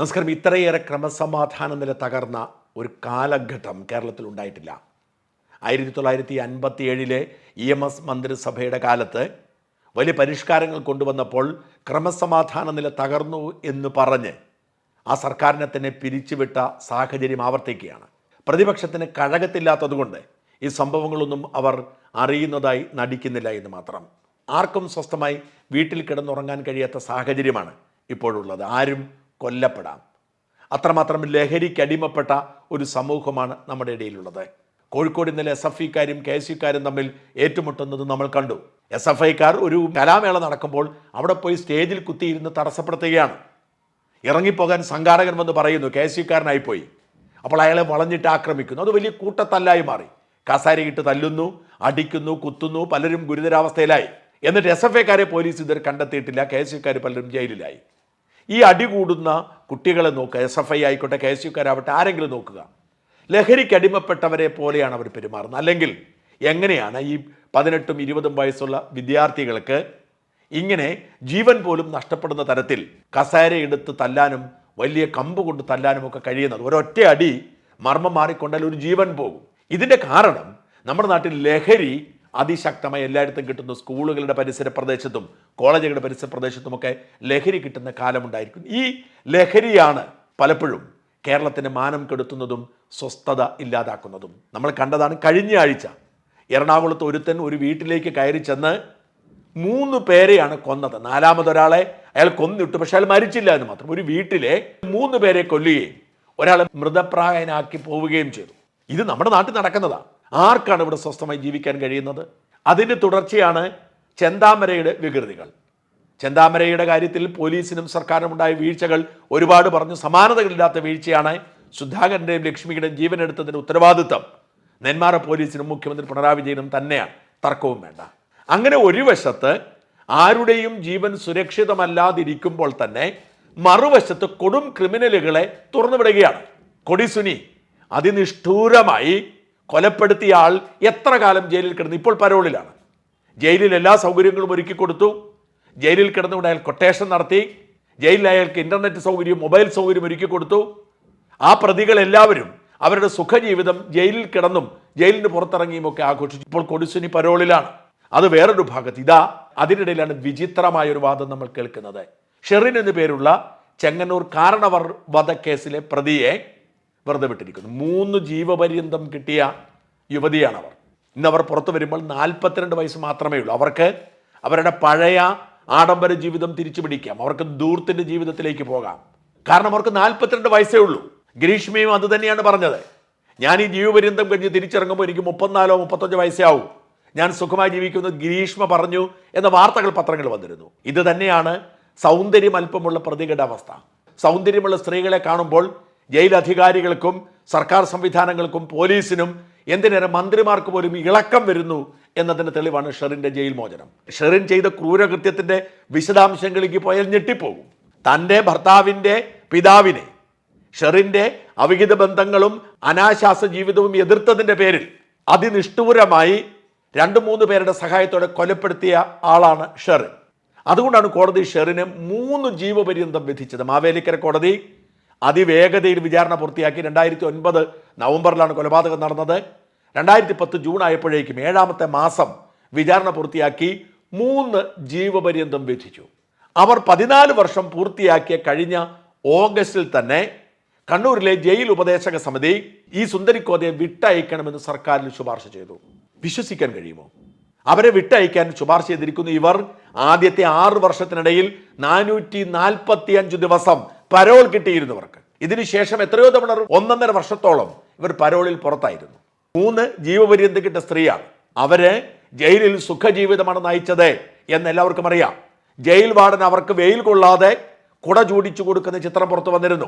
നമസ്കാരം. ഇത്രയേറെ ക്രമസമാധാന നില തകർന്ന ഒരു കാലഘട്ടം കേരളത്തിൽ ഉണ്ടായിട്ടില്ല. ആയിരത്തി തൊള്ളായിരത്തി അൻപത്തി ഏഴിലെ ഇ എം എസ് മന്ത്രിസഭയുടെ കാലത്ത് വലിയ പരിഷ്കാരങ്ങൾ കൊണ്ടുവന്നപ്പോൾ ക്രമസമാധാന നില തകർന്നു എന്ന് പറഞ്ഞ് ആ സർക്കാരിനെ തന്നെ പിരിച്ചുവിട്ട സാഹചര്യം ആവർത്തിക്കുകയാണ്. പ്രതിപക്ഷത്തിന് കഴകത്തില്ലാത്തതുകൊണ്ട് ഈ സംഭവങ്ങളൊന്നും അവർ അറിയുന്നതായി നടിക്കുന്നില്ല എന്ന് മാത്രം. ആർക്കും സ്വസ്ഥമായി വീട്ടിൽ കിടന്നുറങ്ങാൻ കഴിയാത്ത സാഹചര്യമാണ് ഇപ്പോഴുള്ളത്. ആരും കൊല്ലപ്പെടാം. അത്രമാത്രം ലഹരിക്ക് അടിമപ്പെട്ട ഒരു സമൂഹമാണ് നമ്മുടെ ഇടയിലുള്ളത്. കോഴിക്കോട് ഇന്നലെ എസ് എഫ് ഇക്കാരും കെ എസ് ഇക്കാരും തമ്മിൽ ഏറ്റുമുട്ടുന്നത് നമ്മൾ കണ്ടു. എസ് എഫ് ഐക്കാർ ഒരു കലാമേള നടക്കുമ്പോൾ അവിടെ പോയി സ്റ്റേജിൽ കുത്തിയിരുന്ന് തടസ്സപ്പെടുത്തുകയാണ്. ഇറങ്ങിപ്പോകാൻ സംഘാടകൻ വന്ന് പറയുന്നു കെ എസ് യുക്കാരനായി പോയി അപ്പോൾ അയാളെ വളഞ്ഞിട്ട് ആക്രമിക്കുന്നു. അത് വലിയ കൂട്ടത്തല്ലായി മാറി. കസാരയിട്ട് തല്ലുന്നു അടിക്കുന്നു കുത്തുന്നു പലരും ഗുരുതരാവസ്ഥയിലായി. എന്നിട്ട് എസ് എഫ് ഐക്കാരെ പോലീസ് ഇതുവരെ കണ്ടെത്തിയിട്ടില്ല. കെ എസ് ഇക്കാർ പലരും ജയിലിലായി. ഈ അടി കൂടുന്ന കുട്ടികളെ നോക്കുക. എസ് എഫ് ഐ ആയിക്കോട്ടെ കെ എസ് യുക്കാരാവട്ടെ ആരെങ്കിലും നോക്കുക. ലഹരിക്ക് അടിമപ്പെട്ടവരെ പോലെയാണ് അവർ പെരുമാറുന്നത്. അല്ലെങ്കിൽ എങ്ങനെയാണ് ഈ പതിനെട്ടും ഇരുപതും വയസ്സുള്ള വിദ്യാർത്ഥികൾക്ക് ഇങ്ങനെ ജീവൻ പോലും നഷ്ടപ്പെടുന്ന തരത്തിൽ കസേര എടുത്ത് തല്ലാനും വലിയ കമ്പ് കൊണ്ട് തല്ലാനും ഒക്കെ കഴിയുന്നത്? ഒരൊറ്റ അടി മർമ്മം മാറിക്കൊണ്ടാൽ ഒരു ജീവൻ പോകും. ഇതിന്റെ കാരണം നമ്മുടെ നാട്ടിൽ ലഹരി അതിശക്തമായി എല്ലായിടത്തും കിട്ടുന്നു സ്കൂളുകളുടെ പരിസര പ്രദേശത്തും കോളേജുകളുടെ പരിസര പ്രദേശത്തുമൊക്കെ ലഹരി കിട്ടുന്ന കാലമുണ്ടായിരിക്കും ഈ ലഹരിയാണ് പലപ്പോഴും കേരളത്തിന് മാനം കെടുത്തുന്നതും സ്വസ്ഥത ഇല്ലാതാക്കുന്നതും. നമ്മൾ കണ്ടതാണ് കഴിഞ്ഞ ആഴ്ച എറണാകുളത്ത് ഒരുത്തൻ ഒരു വീട്ടിലേക്ക് കയറി ചെന്ന് മൂന്ന് പേരെയാണ് കൊന്നത്. നാലാമതൊരാളെ അയാൾ കൊന്നിട്ടു പക്ഷെ അയാൾ മരിച്ചില്ല എന്ന് മാത്രം. ഒരു വീട്ടിലെ മൂന്ന് പേരെ കൊല്ലുകയും ഒരാളെ മൃതപ്രായനാക്കി പോവുകയും ചെയ്തു. ഇത് നമ്മുടെ നാട്ടിൽ നടക്കുന്നതാണ് ആർക്കാണ് ഇവിടെ സ്വസ്ഥമായി ജീവിക്കാൻ കഴിയുന്നത്? അതിന്റെ തുടർച്ചയാണ് ചെന്താമരയുടെ വികൃതികൾ. ചെന്താമരയുടെ കാര്യത്തിൽ പോലീസിനും സർക്കാരിനും ഉണ്ടായ വീഴ്ചകൾ ഒരുപാട് പറഞ്ഞു. സമാനതകളില്ലാത്ത വീഴ്ചയാണ് സുധാകരന്റെയും ലക്ഷ്മിയുടെയും ജീവനെടുത്തതിന്റെ ഉത്തരവാദിത്തം. നെന്മാറ പോലീസിനും മുഖ്യമന്ത്രി പിണറായി വിജയനും തന്നെയാണ്. തർക്കവും വേണ്ട. അങ്ങനെ ഒരു വശത്ത് ആരുടെയും ജീവൻ സുരക്ഷിതമല്ലാതിരിക്കുമ്പോൾ തന്നെ മറുവശത്ത് കൊടും ക്രിമിനലുകളെ തുറന്നുവിടുകയാണ്. കൊടിസുനി അതിനിഷ്ഠൂരമായി കൊലപ്പെടുത്തിയ ആൾ എത്ര കാലം ജയിലിൽ കിടന്നു ഇപ്പോൾ പരോളിലാണ്. ജയിലിൽ എല്ലാ സൗകര്യങ്ങളും ഒരുക്കി കൊടുത്തു. ജയിലിൽ കിടന്നുകൊണ്ട് അയാൾ കൊട്ടേഷൻ നടത്തി. ജയിലിൽ അയാൾക്ക് ഇന്റർനെറ്റ് സൗകര്യം മൊബൈൽ സൗകര്യം ഒരുക്കി കൊടുത്തു. ആ പ്രതികളെല്ലാവരും അവരുടെ സുഖജീവിതം ജയിലിൽ കിടന്നും ജയിലിന് പുറത്തിറങ്ങിയും ഒക്കെ ആഘോഷിച്ചു. ഇപ്പോൾ കൊടിസുനി പരോളിലാണ്. അത് വേറൊരു ഭാഗത്ത്. ഇതാ അതിനിടയിലാണ് വിചിത്രമായ ഒരു വാദം നമ്മൾ കേൾക്കുന്നത്. ഷെറിൻ എന്നു പേരുള്ള ചെങ്ങന്നൂർ കാരണവർ വധക്കേസിലെ പ്രതിയെ വെറുതെ വിട്ടിരിക്കുന്നു. മൂന്ന് ജീവപര്യന്തം കിട്ടിയ യുവതിയാണ് അവർ ഇന്നവർ പുറത്തു വരുമ്പോൾ നാൽപ്പത്തിരണ്ട് വയസ്സ് മാത്രമേ ഉള്ളൂ. അവർക്ക് അവരുടെ പഴയ ആഡംബര ജീവിതം തിരിച്ചു പിടിക്കാം. അവർക്ക് ദൂർത്തിന്റെ ജീവിതത്തിലേക്ക് പോകാം. കാരണം അവർക്ക് നാൽപ്പത്തിരണ്ട് വയസ്സേ ഉള്ളൂ. ഗ്രീഷ്മയും അത് തന്നെയാണ് പറഞ്ഞത്. ഞാൻ ഈ ജീവപര്യന്തം കഴിഞ്ഞ് തിരിച്ചിറങ്ങുമ്പോൾ എനിക്ക് മുപ്പത്തിനാലോ മുപ്പത്തഞ്ചോ വയസ്സേ ആവും. ഞാൻ സുഖമായി ജീവിക്കുന്നത് ഗ്രീഷ്മ പറഞ്ഞു എന്ന വാർത്തകൾ പത്രങ്ങൾ വന്നിരുന്നു. ഇത് തന്നെയാണ് സൗന്ദര്യം അല്പമുള്ള പ്രതികടാവസ്ഥ സൗന്ദര്യമുള്ള സ്ത്രീകളെ കാണുമ്പോൾ ജയിൽ അധികാരികൾക്കും സർക്കാർ സംവിധാനങ്ങൾക്കും പോലീസിനും എന്തിനേറെ മന്ത്രിമാർക്ക് പോലും ഇളക്കം വരുന്നു എന്നതിന് തെളിവാണ് ഷെറിന്റെ ജയിൽ മോചനം. ഷെറിൻ ചെയ്ത ക്രൂരകൃത്യത്തിന്റെ വിശദാംശങ്ങളിലേക്ക് പോയാൽ ഞെട്ടിപ്പോകും. തന്റെ ഭർത്താവിന്റെ പിതാവിനെ ഷെറിന്റെ അവിഹിത ബന്ധങ്ങളും അനാശാസ ജീവിതവും എതിർത്തതിന്റെ പേരിൽ അതിനിഷ്ഠൂരമായി രണ്ട് മൂന്ന് പേരുടെ സഹായത്തോടെ കൊലപ്പെടുത്തിയ ആളാണ് ഷെറിൻ. അതുകൊണ്ടാണ് കോടതി ഷെറിന് മൂന്ന് ജീവപര്യന്തം വിധിച്ചത്. മാവേലിക്കര കോടതി അതിവേഗതയിൽ വിചാരണ പൂർത്തിയാക്കി രണ്ടായിരത്തി ഒൻപത് നവംബറിലാണ് കൊലപാതകം നടന്നത്. രണ്ടായിരത്തി പത്ത് ജൂൺ ആയപ്പോഴേക്കും ഏഴാമത്തെ മാസം വിചാരണ പൂർത്തിയാക്കി മൂന്ന് ജീവപര്യന്തം വിധിച്ചു അവർ പതിനാല് വർഷം പൂർത്തിയാക്കിയ കഴിഞ്ഞ ഓഗസ്റ്റിൽ തന്നെ കണ്ണൂരിലെ ജയിൽ ഉപദേശക സമിതി ഈ സുന്ദരിക്കോതയെ വിട്ടയക്കണമെന്ന് സർക്കാരിന് ശുപാർശ ചെയ്തു. വിശ്വസിക്കാൻ കഴിയുമോ? അവരെ വിട്ടയക്കാൻ ശുപാർശ ചെയ്തിരിക്കുന്ന ഇവർ ആദ്യത്തെ ആറ് വർഷത്തിനിടയിൽ നാനൂറ്റി നാൽപ്പത്തി അഞ്ച് ദിവസം പരോൾ കിട്ടിയിരുന്നവർക്ക് ഇതിനുശേഷം എത്രയോ തവണ ഒന്നൊന്നര വർഷത്തോളം ഇവർ പരോളിൽ പുറത്തായിരുന്നു. മൂന്ന് ജീവപര്യന്തം കിട്ട സ്ത്രീയാണ്. അവർ ജയിലിൽ സുഖജീവിതമാണ് നയിച്ചത് എന്ന് എല്ലാവർക്കും അറിയാം. ജയിൽ വാർഡൻ അവർക്ക് വെയിൽ കൊള്ളാതെ കുട ചൂടിച്ചു കൊടുക്കുന്ന ചിത്രം പുറത്തു വന്നിരുന്നു.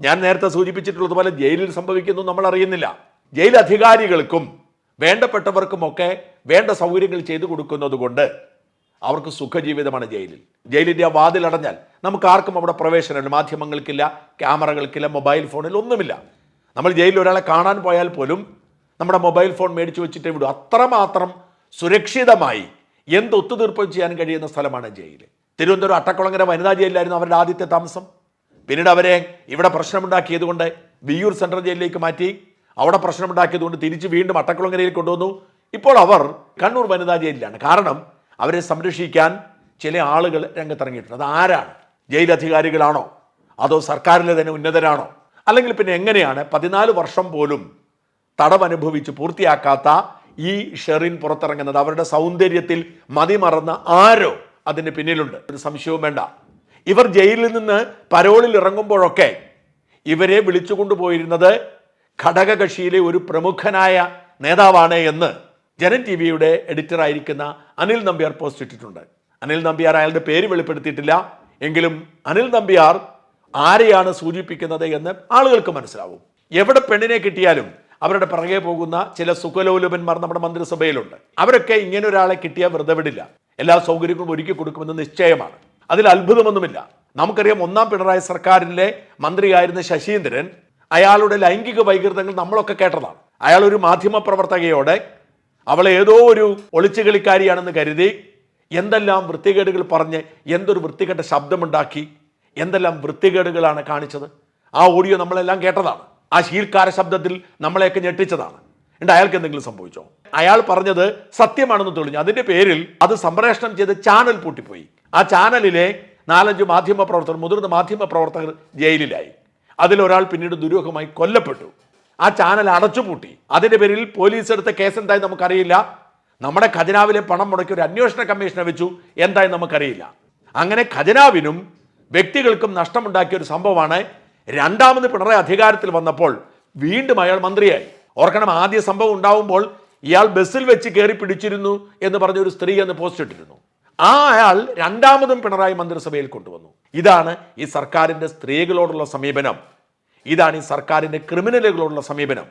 ഞാൻ നേരത്തെ സൂചിപ്പിച്ചിട്ടുള്ളതുപോലെ ജയിലിൽ സംഭവിക്കുന്നു നമ്മൾ അറിയുന്നില്ല. ജയിൽ അധികാരികൾക്കും വേണ്ടപ്പെട്ടവർക്കുമൊക്കെ വേണ്ട സൗകര്യങ്ങൾ ചെയ്തു കൊടുക്കുന്നത് കൊണ്ട് അവർക്ക് സുഖജീവിതമാണ് ജയിലിൽ. ജയിലിന്റെ ആ വാതിലടഞ്ഞാൽ നമുക്ക് ആർക്കും അവിടെ പ്രവേശനമില്ല മാധ്യമങ്ങൾക്കില്ല ക്യാമറകൾക്കില്ല മൊബൈൽ ഫോണിൽ ഒന്നുമില്ല. നമ്മൾ ജയിലിൽ ഒരാളെ കാണാൻ പോയാൽ പോലും നമ്മുടെ മൊബൈൽ ഫോൺ മേടിച്ചു വെച്ചിട്ടേ വിടും. അത്രമാത്രം സുരക്ഷിതമായി എന്ത് ഒത്തുതീർപ്പം ചെയ്യാൻ കഴിയുന്ന സ്ഥലമാണ് ജയിൽ തിരുവനന്തപുരം അട്ടക്കുളങ്ങര വനിതാ ജയിലിലായിരുന്നു അവരുടെ ആദ്യത്തെ താമസം. പിന്നീട് അവരെ ഇവിടെ പ്രശ്നമുണ്ടാക്കിയത് കൊണ്ട് വിയ്യൂർ സെൻട്രൽ ജയിലിലേക്ക് മാറ്റി. അവിടെ പ്രശ്നമുണ്ടാക്കിയതുകൊണ്ട് തിരിച്ച് വീണ്ടും അട്ടക്കുളങ്ങരയിൽ കൊണ്ടുവന്നു. ഇപ്പോൾ അവർ കണ്ണൂർ വനിതാ ജയിലിലാണ്. കാരണം അവരെ സംരക്ഷിക്കാൻ ചില ആളുകൾ രംഗത്തിറങ്ങിയിട്ടുണ്ട്. അത് ആരാണ്? ജയിലധികാരികളാണോ അതോ സർക്കാരിലെ തന്നെ ഉന്നതരാണോ? അല്ലെങ്കിൽ പിന്നെ എങ്ങനെയാണ് പതിനാല് വർഷം പോലും തടവനുഭവിച്ച് പൂർത്തിയാക്കാത്ത ഈ ഷെറിൻ പുറത്തിറങ്ങുന്നത്? അവരുടെ സൗന്ദര്യത്തിൽ മതിമറന്ന ആരോ അതിന് പിന്നിലുണ്ട്? ഒരു സംശയവും വേണ്ട. ഇവർ ജയിലിൽ നിന്ന് പരോളിൽ ഇറങ്ങുമ്പോഴൊക്കെ ഇവരെ വിളിച്ചുകൊണ്ടുപോയിരുന്നത് ഘടകകക്ഷിയിലെ ഒരു പ്രമുഖനായ നേതാവാണ് എന്ന് ജനൻ ടി വിയുടെ എഡിറ്ററായിരിക്കുന്ന അനിൽ നമ്പ്യാർ പോസ്റ്റ് ഇട്ടിട്ടുണ്ട്. അനിൽ നമ്പ്യാർ അയാളുടെ പേര് വെളിപ്പെടുത്തിയിട്ടില്ല. എങ്കിലും അനിൽ നമ്പ്യാർ ആരെയാണ് സൂചിപ്പിക്കുന്നത് എന്ന് ആളുകൾക്ക് മനസ്സിലാവും. എവിടെ പെണ്ണിനെ കിട്ടിയാലും അവരുടെ പിറകെ പോകുന്ന ചില സുഖലോലുപന്മാർ നമ്മുടെ മന്ത്രിസഭയിലുണ്ട്. അവരൊക്കെ ഇങ്ങനെ ഒരാളെ കിട്ടിയാൽ വെറുതെ വിടില്ല. എല്ലാ സൗകര്യങ്ങളും ഒരുക്കി കൊടുക്കുമെന്ന് നിശ്ചയമാണ്. അതിൽ അത്ഭുതമൊന്നുമില്ല. നമുക്കറിയാം ഒന്നാം പിണറായി സർക്കാരിലെ മന്ത്രിയായിരുന്ന ശശീന്ദ്രൻ അയാളുടെ ലൈംഗിക വൈകൃതങ്ങൾ നമ്മളൊക്കെ കേട്ടതാണ്. അയാൾ ഒരു മാധ്യമ പ്രവർത്തകയോടെ അവളെ ഏതോ ഒരു ഒളിച്ചുകളിക്കാരിയാണെന്ന് കരുതി എന്തെല്ലാം വൃത്തികേടുകൾ പറഞ്ഞ് എന്തൊരു വൃത്തികെട്ട ശബ്ദമുണ്ടാക്കി എന്തെല്ലാം വൃത്തികേടുകളാണ് കാണിച്ചത്. ആ ഓഡിയോ നമ്മളെല്ലാം കേട്ടതാണ്. ആ ശീൽക്കാര ശബ്ദത്തിൽ നമ്മളെയൊക്കെ ഞെട്ടിച്ചതാണ്. ഉണ്ട് അയാൾക്ക് എന്തെങ്കിലും സംഭവിച്ചോ? അയാൾ പറഞ്ഞത് സത്യമാണെന്ന് തെളിഞ്ഞു. അതിന്റെ പേരിൽ അത് സംപ്രേഷണം ചെയ്ത് ചാനൽ പൂട്ടിപ്പോയി. ആ ചാനലിലെ നാലഞ്ച് മാധ്യമ പ്രവർത്തകർ മുതിർന്ന മാധ്യമ പ്രവർത്തകർ ജയിലിലായി. അതിലൊരാൾ പിന്നീട് ദുരൂഹമായി കൊല്ലപ്പെട്ടു. ആ ചാനൽ അടച്ചുപൂട്ടി അതിന്റെ പേരിൽ പോലീസ് എടുത്ത കേസ് എന്തായി നമുക്കറിയില്ല. നമ്മുടെ ഖജനാവിലെ പണം മുടക്കി ഒരു അന്വേഷണ കമ്മീഷനെ വെച്ചു. എന്തായി നമുക്കറിയില്ല. അങ്ങനെ ഖജനാവിനും വ്യക്തികൾക്കും നഷ്ടമുണ്ടാക്കിയ ഒരു സംഭവമാണ് രണ്ടാമത് പിണറായി അധികാരത്തിൽ വന്നപ്പോൾ വീണ്ടും അയാൾ മന്ത്രിയായി. ഓർക്കണം ആദ്യ സംഭവം ഉണ്ടാവുമ്പോൾ ഇയാൾ ബസ്സിൽ വെച്ച് കയറി പിടിച്ചിരുന്നു എന്ന് പറഞ്ഞ ഒരു സ്ത്രീ എന്ന് പോസ്റ്റ് ഇട്ടിരുന്നു. ആ അയാൾ രണ്ടാമതും പിണറായി മന്ത്രിസഭയിൽ കൊണ്ടുവന്നു. ഇതാണ് ഈ സർക്കാരിന്റെ സ്ത്രീകളോടുള്ള സമീപനം. ഇതാണ് ഈ സർക്കാരിന്റെ ക്രിമിനലുകളോടുള്ള സമീപനം.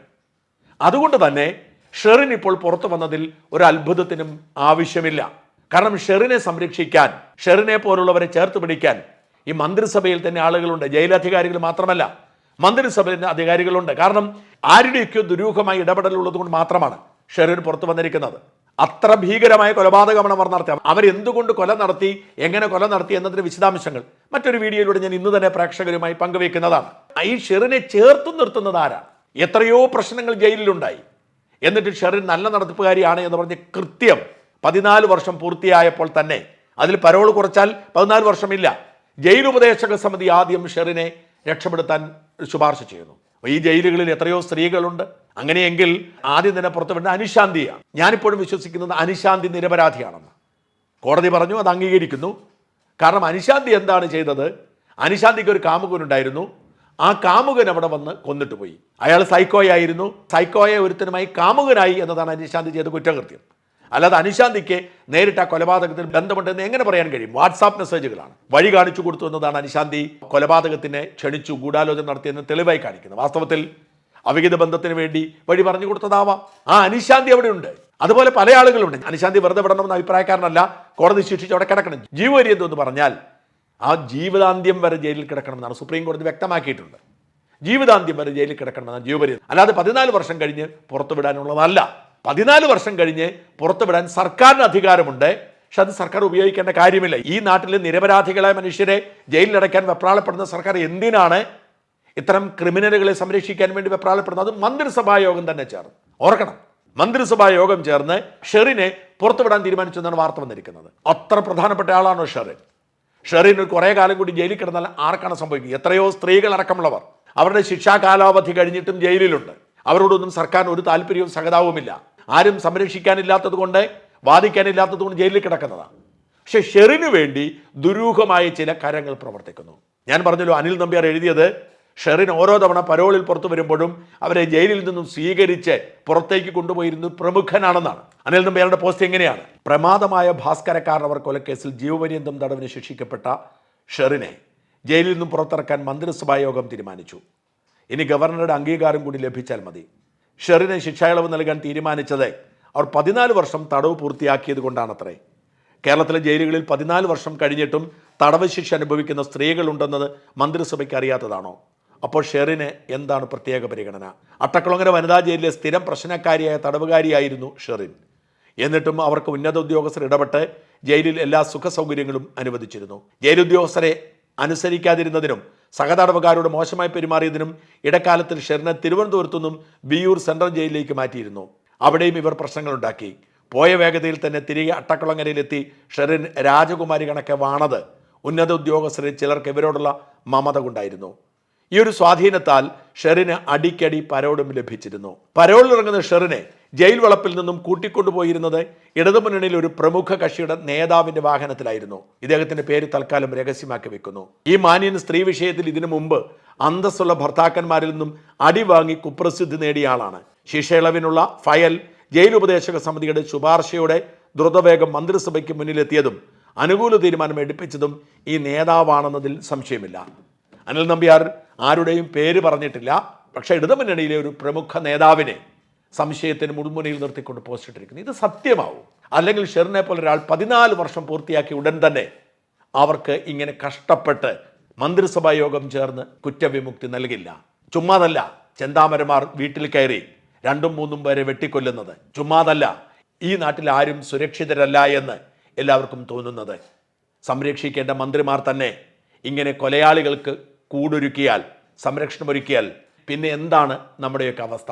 അതുകൊണ്ട് തന്നെ ഷെറിൻ ഇപ്പോൾ പുറത്തു വന്നതിൽ ഒരു അത്ഭുതത്തിനും ആവശ്യമില്ല. കാരണം ഷെറിനെ സംരക്ഷിക്കാൻ ഷെറിനെ പോലുള്ളവരെ ചേർത്ത് പിടിക്കാൻ ഈ മന്ത്രിസഭയിൽ തന്നെ ആളുകളുണ്ട്. ജയിലധികാരികൾ മാത്രമല്ല മന്ത്രിസഭയിൽ അധികാരികളുണ്ട്. കാരണം ആരുടെയൊക്കെയോ ദുരൂഹമായി ഇടപെടലുള്ളത് കൊണ്ട് മാത്രമാണ് ഷെറിൻ പുറത്തു വന്നിരിക്കുന്നത്. അത്ര ഭീകരമായ കൊലപാതകമാണ് അവർ നടത്തി അവരെന്തുകൊണ്ട് കൊല നടത്തി എങ്ങനെ കൊല നടത്തി എന്നതിന്റെ വിശദാംശങ്ങൾ മറ്റൊരു വീഡിയോയിലൂടെ ഞാൻ ഇന്ന് തന്നെ പ്രേക്ഷകരുമായി പങ്കുവെക്കുന്നതാണ് ഈ ഷെറിനെ ചേർത്ത് നിർത്തുന്നത് ആരാണ്? എത്രയോ പ്രശ്നങ്ങൾ ജയിലിലുണ്ടായി. എന്നിട്ട് ഷെറിൻ നല്ല നടത്തിപ്പുകാരിയാണ് എന്ന് പറഞ്ഞ് കൃത്യം പതിനാല് വർഷം പൂർത്തിയായപ്പോൾ തന്നെ അതിൽ പരോൾ കുറച്ചാൽ പതിനാല് വർഷമില്ല. ജയിൽ ഉപദേശക സമിതി ആദ്യം ഷെറിനെ രക്ഷപ്പെടുത്താൻ ശുപാർശ ചെയ്യുന്നു. ഈ ജയിലുകളിൽ എത്രയോ സ്ത്രീകളുണ്ട്. അങ്ങനെയെങ്കിൽ ആദ്യം തന്നെ പുറത്തുവിടുന്ന അനുശാന്തിയാണ്. ഞാനിപ്പോഴും വിശ്വസിക്കുന്നത് അനുശാന്തി നിരപരാധിയാണെന്ന്. കോടതി പറഞ്ഞു അത് അംഗീകരിക്കുന്നു. കാരണം അനുശാന്തി എന്താണ് ചെയ്തത്? അനുശാന്തിക്ക് ഒരു കാമുകനുണ്ടായിരുന്നു. ആ കാമുകൻ അവിടെ വന്ന് കൊന്നിട്ട് പോയി അയാൾ സൈക്കോയായിരുന്നു. സൈക്കോയെ ഒരുത്തനുമായി കാമുകനായി എന്നതാണ് അനുശാന്തി ചെയ്ത കുറ്റകൃത്യം. അല്ലാതെ അനുശാന്തിക്ക് നേരിട്ട് ആ കൊലപാതകത്തിന് ബന്ധമുണ്ടെന്ന് എങ്ങനെ പറയാൻ കഴിയും? വാട്സാപ്പ് മെസ്സേജുകളാണ്. വഴി കാണിച്ചു കൊടുത്തു എന്നതാണ് അനുശാന്തി കൊലപാതകത്തിനെ ക്ഷണിച്ചു ഗൂഢാലോചന നടത്തിയെന്ന് തെളിവായി കാണിക്കുന്നത്. വാസ്തവത്തിൽ അവിഹിത ബന്ധത്തിന് വേണ്ടി വഴി പറഞ്ഞു കൊടുത്തതാവാം. ആ അനുശാന്തി അവിടെ ഉണ്ട് അതുപോലെ പല ആളുകളുണ്ട്. അനുശാന്തി വെറുതെ വിടണമെന്ന് അഭിപ്രായക്കാരനല്ല കോടതി ശിക്ഷിച്ച് അവിടെ കിടക്കണം. ജീവപര്യന്തം എന്ന് പറഞ്ഞാൽ ആ ജീവിതാന്ത്യം വരെ ജയിലിൽ കിടക്കണമെന്നാണ് സുപ്രീം കോടതി വ്യക്തമാക്കിയിട്ടുണ്ട്. ജീവിതാന്ത്യം വരെ ജയിലിൽ കിടക്കണമെന്നാണ് ജീവപര്യന്തം അല്ലാതെ പതിനാല് വർഷം കഴിഞ്ഞ് പുറത്തുവിടാനുള്ളതല്ല. പതിനാല് വർഷം കഴിഞ്ഞ് പുറത്തുവിടാൻ സർക്കാരിന് അധികാരമുണ്ട്. പക്ഷെ അത് സർക്കാർ ഉപയോഗിക്കേണ്ട കാര്യമില്ല. ഈ നാട്ടിലെ നിരപരാധികളായ മനുഷ്യരെ ജയിലിലടയ്ക്കാൻ വെപ്രാളപ്പെടുന്ന സർക്കാർ എന്തിനാണ് ഇത്തരം ക്രിമിനലുകളെ സംരക്ഷിക്കാൻ വേണ്ടി വെപ്രാളപ്പെടുന്നത്? അത് മന്ത്രിസഭാ യോഗം തന്നെ ചേർന്ന്. ഓർക്കണം. മന്ത്രിസഭാ യോഗം ചേർന്ന് ഷെറിനെ പുറത്തുവിടാൻ തീരുമാനിച്ചു എന്നാണ് വാർത്ത വന്നിരിക്കുന്നത്. അത്ര പ്രധാനപ്പെട്ട ആളാണോ ഷെറിൻ ഷെറിൻ കുറേ കാലം കൂടി ജയിലിൽ കിടന്നാൽ ആർക്കാണ് സംഭവിക്കുക? എത്രയോ സ്ത്രീകൾ അടക്കമുള്ളവർ. അവരുടെ ശിക്ഷാ കാലാവധി കഴിഞ്ഞിട്ടും ജയിലിലുണ്ട്. അവരോടൊന്നും സർക്കാരിന് ഒരു താല്പര്യവും സഹതാവുമില്ല ആരും സംരക്ഷിക്കാനില്ലാത്തത് കൊണ്ട് വാദിക്കാനില്ലാത്തത് കൊണ്ട് ജയിലിൽ കിടക്കുന്നതാണ്. പക്ഷെ ഷെറിന് വേണ്ടി ദുരൂഹമായ ചില കരങ്ങൾ പ്രവർത്തിക്കുന്നു. ഞാൻ പറഞ്ഞല്ലോ അനിൽ നമ്പ്യാർ എഴുതിയത് ഷെറിൻ ഓരോ തവണ പരോളിൽ പുറത്തു വരുമ്പോഴും അവരെ ജയിലിൽ നിന്നും സ്വീകരിച്ച് പുറത്തേക്ക് കൊണ്ടുപോയിരുന്ന പ്രമുഖനാണെന്നാണ്. അനിൽ നമ്പ്യാരുടെ പോസ്റ്റ് എങ്ങനെയാണ്? പ്രമാദമായ ഭാസ്കരക്കാരനവർ കൊലക്കേസിൽ ജീവപര്യന്തം തടവിന് ശിക്ഷിക്കപ്പെട്ട ഷെറിനെ ജയിലിൽ നിന്നും പുറത്തിറക്കാൻ മന്ത്രിസഭാ യോഗം തീരുമാനിച്ചു. ഇനി ഗവർണറുടെ അംഗീകാരം കൂടി ലഭിച്ചാൽ മതി. ഷെറിന് ശിക്ഷായിളവ് നൽകാൻ തീരുമാനിച്ചത് അവർ പതിനാല് വർഷം തടവ് പൂർത്തിയാക്കിയത് കൊണ്ടാണത്രേ. കേരളത്തിലെ ജയിലുകളിൽ പതിനാല് വർഷം കഴിഞ്ഞിട്ടും തടവ് ശിക്ഷ അനുഭവിക്കുന്ന സ്ത്രീകളുണ്ടെന്നത് മന്ത്രിസഭയ്ക്ക് അറിയാത്തതാണോ? അപ്പോൾ ഷെറിന് എന്താണ് പ്രത്യേക പരിഗണന? അട്ടക്കുളങ്ങര വനിതാ ജയിലിലെ സ്ഥിരം പ്രശ്നക്കാരിയായ തടവുകാരിയായിരുന്നു ഷെറിൻ. എന്നിട്ടും അവർക്ക് ഉന്നത ഉദ്യോഗസ്ഥർ ഇടപെട്ട് ജയിലിൽ എല്ലാ സുഖ സൗകര്യങ്ങളും അനുവദിച്ചിരുന്നു. ജയിലുദ്യോഗസ്ഥരെ അനുസരിക്കാതിരുന്നതിനും സഹതടവുകാരോട് മോശമായി പെരുമാറിയതിനും ഇടക്കാലത്തിൽ ഷെറിനെ തിരുവനന്തപുരത്തുനിന്നും ബിയൂർ സെൻട്രൽ ജയിലിലേക്ക് മാറ്റിയിരുന്നു. അവിടെയും ഇവർ പ്രശ്നങ്ങളുണ്ടാക്കി. പോയ വേഗതയിൽ തന്നെ തിരികെ അട്ടക്കുളങ്ങരയിലെത്തി ഷെറിൻ രാജകുമാരി കണക്കെ വാണത്. ഉന്നത ഉദ്യോഗസ്ഥരിൽ ചിലർക്ക് ഇവരോടുള്ള മമത കൊണ്ടായിരുന്നു. ഈ ഒരു സ്വാധീനത്താൽ ഷെറിന് അടിക്കടി പരോളും ലഭിച്ചിരുന്നു. പരോളിലിറങ്ങുന്ന ഷെറിനെ ജയിൽ വളപ്പിൽ നിന്നും കൂട്ടിക്കൊണ്ടുപോയിരുന്നത് ഇടതുമുന്നണിയിൽ ഒരു പ്രമുഖ കക്ഷിയുടെ നേതാവിന്റെ വാഹനത്തിലായിരുന്നു. ഇദ്ദേഹത്തിന്റെ പേര് തൽക്കാലം രഹസ്യമാക്കി വെക്കുന്നു. ഈ മാന്യൻ സ്ത്രീ വിഷയത്തിൽ ഇതിനു മുമ്പ് അന്തസ്സുള്ള ഭർത്താക്കന്മാരിൽ നിന്നും അടി വാങ്ങി കുപ്രസിദ്ധി നേടിയ ആളാണ്. ശിക്ഷയിളവിനുള്ള ഫയൽ ജയിൽ ഉപദേശക സമിതിയുടെ ശുപാർശയോടെ ദ്രുതവേഗം മന്ത്രിസഭയ്ക്ക് മുന്നിലെത്തിയതും അനുകൂല തീരുമാനം എടുപ്പിച്ചതും ഈ നേതാവാണെന്നതിൽ സംശയമില്ല. അനിൽ നമ്പ്യാർ ആരുടെയും പേര് പറഞ്ഞിട്ടില്ല. പക്ഷേ ഇടതുമുന്നണിയിലെ ഒരു പ്രമുഖ നേതാവിനെ സംശയത്തിന് മുൾമുനയിൽ നിർത്തിക്കൊണ്ട് പോസ്റ്റ് ഇട്ടിരിക്കുന്നു. ഇത് സത്യമാവും. അല്ലെങ്കിൽ ഷെറിനെ പോലെ ഒരാൾ പതിനാല് വർഷം പൂർത്തിയാക്കി ഉടൻ തന്നെ അവർക്ക് ഇങ്ങനെ കഷ്ടപ്പെട്ട് മന്ത്രിസഭാ യോഗം ചേർന്ന് കുറ്റവിമുക്തി നൽകില്ല. ചുമ്മാതല്ല ചെന്താമരമാർ വീട്ടിൽ കയറി രണ്ടും മൂന്നും പേരെ വെട്ടിക്കൊല്ലുന്നത്. ചുമ്മാതല്ല ഈ നാട്ടിൽ ആരും സുരക്ഷിതരല്ല എന്ന് എല്ലാവർക്കും തോന്നുന്നത്. സംരക്ഷിക്കേണ്ട മന്ത്രിമാർ തന്നെ ഇങ്ങനെ കൊലയാളികൾക്ക് കൂടൊരുക്കിയാൽ സംരക്ഷണമൊരുക്കിയാൽ പിന്നെ എന്താണ് നമ്മുടെയൊക്കെ അവസ്ഥ?